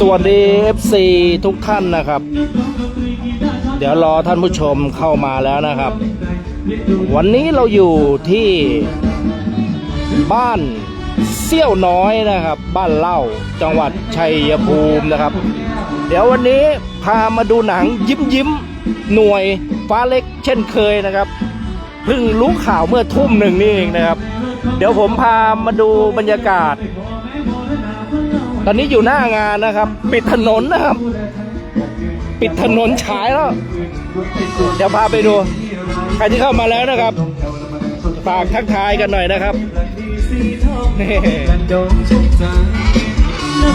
สวัสดี FC ทุกท่านนะครับ เดี๋ยวรอท่านผู้ชมเข้ามาแล้วนะครับ วันนี้เราอยู่ที่บ้านเซี่ยวน้อยนะครับ บ้านเล่าจังหวัดชัยภูมินะครับ เดี๋ยววันนี้พามาดูหนังยิ้มยิ้มหน่วยฟ้าเล็กเช่นเคยนะครับเพิ่งรู้ข่าวเมื่อทุ่มหนึ่งนี่เองนะครับ เดี๋ยวผมพามาดูบรรยากาศ ตอนนี้อยู่หน้างานนะครับ ปิดถนนนะครับ ปิดถนนฉายแล้ว เดี๋ยวพาไปดู ใครที่เข้ามาแล้วนะครับ ฝากทักทายกันหน่อยนะครับนี่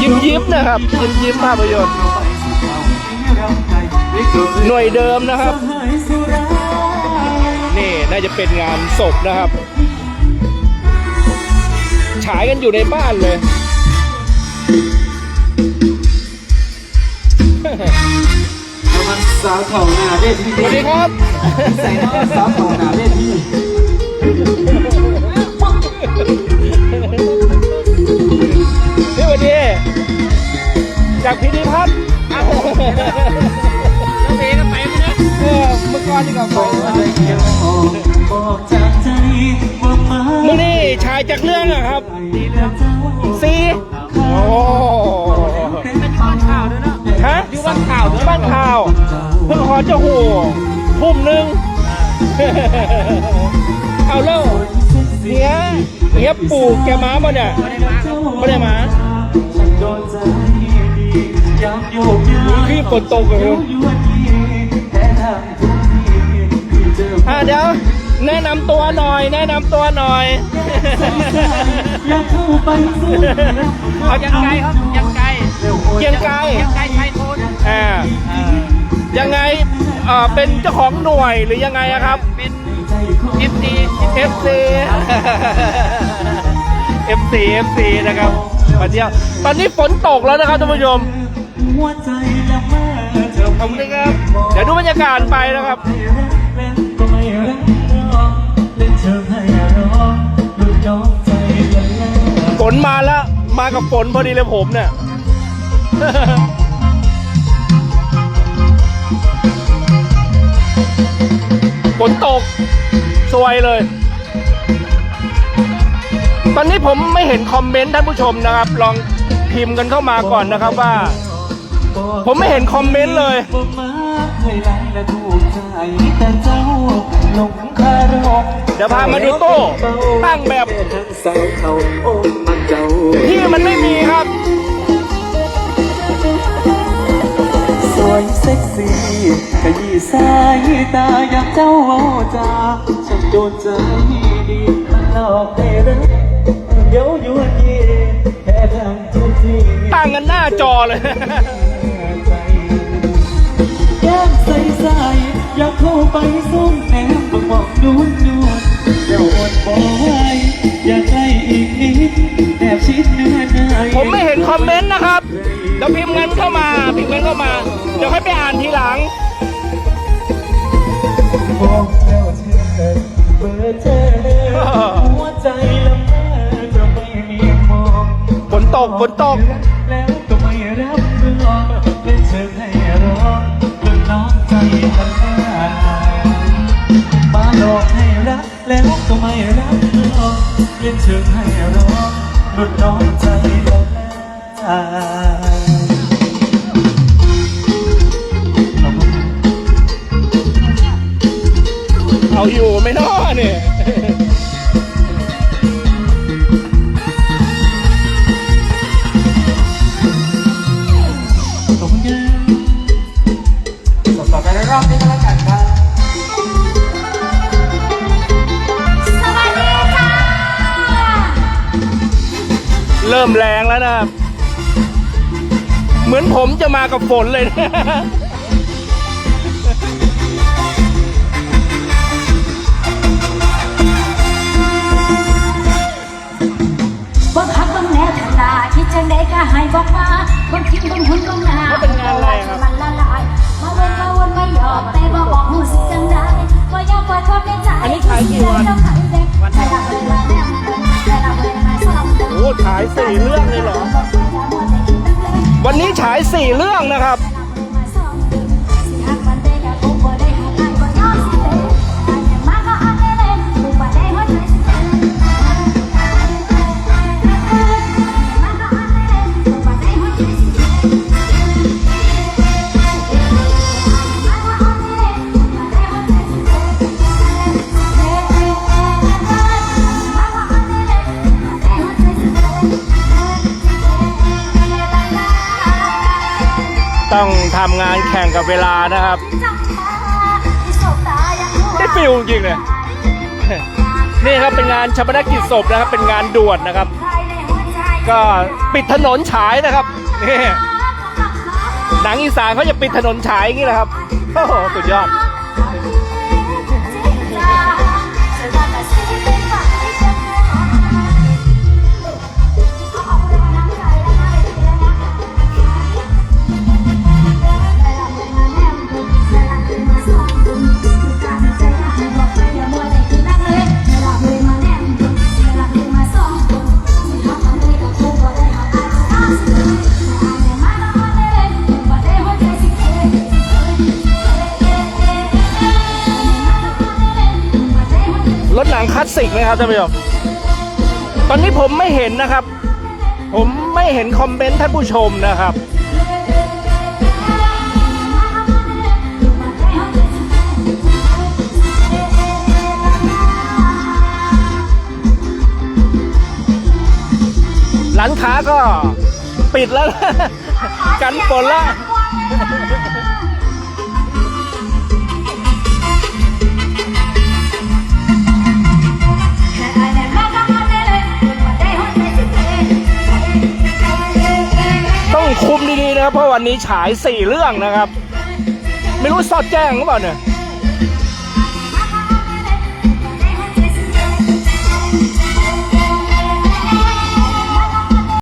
ยิ้มยิ้มนะครับยิ้มยิ้มภาพยนตร์หน่วยเดิมนะครับ นี่น่าจะเป็นงานศพนะครับ ฉายกันอยู่ในบ้านเลย สาวเข่าหน้าเวทีสวัสดีครับใส่น้องสาวเข่าหน้าเวทีพี่วันดีจากพิธีพัฒน์อ้าวแล้วเพลงกันไปไหมนะเออเมื่อก่อนนี่ก็ไปบอกจากใจว่า มามื่อนี่ชายจากเรื่องอะครับซีโอ้ฮะอยู่บ้านข่าวบ้านข่าวเพิ่งขอเจ้าหูทุ่มหนึ่งเอาแล้วเนี้ยเนี้ยปู่แกมาป่ะเนี่ยไม่ได้มาโดนใจดียามโยกย้ายคือฝนตกเลยยวนยีแค่ทางทุกทีคือเจออะเดี๋ยว แนะนำตัวหน่อย แนะนำตัวหน่อย อยากเข้าไปสู้เอายังไงครับยังไงเกียงไกรไก่ไทยโทนอ่ายังไงเอ่อเป็นเจ้าของหน่วยหรือยังไงอะครับ เป็นใจของเอฟซี FC FC FC นะครับมาเที่ยวตอนนี้ฝนตกแล้วนะครับท่านผู้ชมหัวใจละเมอเธอขอบคุณครับ เดี๋ยวดูบรรยากาศไปนะครับ นมาแล้ว มากับฝนพอดีเลยผมเนี่ย ฝนตก สวยเลย ตอนนี้ผมไม่เห็นคอมเมนต์ท่านผู้ชมนะครับ ลองพิมพ์กันเข้ามาก่อนนะครับว่า ผมไม่เห็นคอมเมนต์เลย เคยรักและถูกใจแต่เจ้าหลงคารมเดี๋ยวพามาดูโต้ตั้งแบบ ทั้งสาวเขาโอ้มันเจ้าที่มันไม่มีครับ สวยเซ็กซี่ขยี้สายตาอยากเจ้าโอ้จาฉันโดนใจดีมันหลอกให้รักเดี๋ยวยั่วเย่แค่ทางทุกที ตั้งกันหน้าจอเลย ส้มแนมบังบอกนูนนูนเดี๋ยวอดบอกไว้อยากใกล้อีกนิดแอบชิดเนื้อในผมไม่เห็นคอมเมนต์นะครับเดี๋ยวพิมพ์กันเข้ามาพิมพ์กันเข้ามา เดี๋ยวค่อยไปอ่านทีหลังบอกแล้วเธอเบอร์เธอหัวใจละเมอจะไม่มีมองฝนตกฝนตก แล้ว แล้วก็ไม่รับรองเป็นเชิงให้รอรุดน้องใจละลายเอาอยู่ไม่น้อเนี่ย เริ่มแรงแล้วนะครับเหมือนผมจะมากับฝนเลยนะบอกฮักบังแน่ทันดาคิดจังใดก็ให้บอกมาบางคิดบางหุ่นบางหน้าว่าเป็นงานอะไรครับมันละลายมาเว้นมาวนไม่หยอกแต่บ่บอกหูสิจังใดก็อยากกอดทนในใจอันนี้ขายกี่วันวันแต่ล ฉายสี่เรื่องเลยเหรอวันวันนี้ฉายสี่เรื่องนะครับ ต้องทำงานแข่งกับเวลานะครับ ได้ฟิลจริงๆเลยนี่ครับเป็นงานชาปนกิจศพนะครับ เป็นงานด่วนนะครับ ก็ปิดถนนฉายนะครับนี่หนังอีสานเขาจะปิดถนนฉายอย่างนี้แหละครับโอ้โหสุดยอด สิกไหมครับท่านผู้ชมตอนนี้ผมไม่เห็นนะครับ ผมไม่เห็นคอมเมนต์ท่านผู้ชมนะครับร้านค้าก็ปิดแล้ว กันฝนละ คุมดีๆนะครับเพราะวันนี้ฉายสี่เรื่องนะครับ ไม่รู้สอดแจ้งหรือเปล่าเนี่ย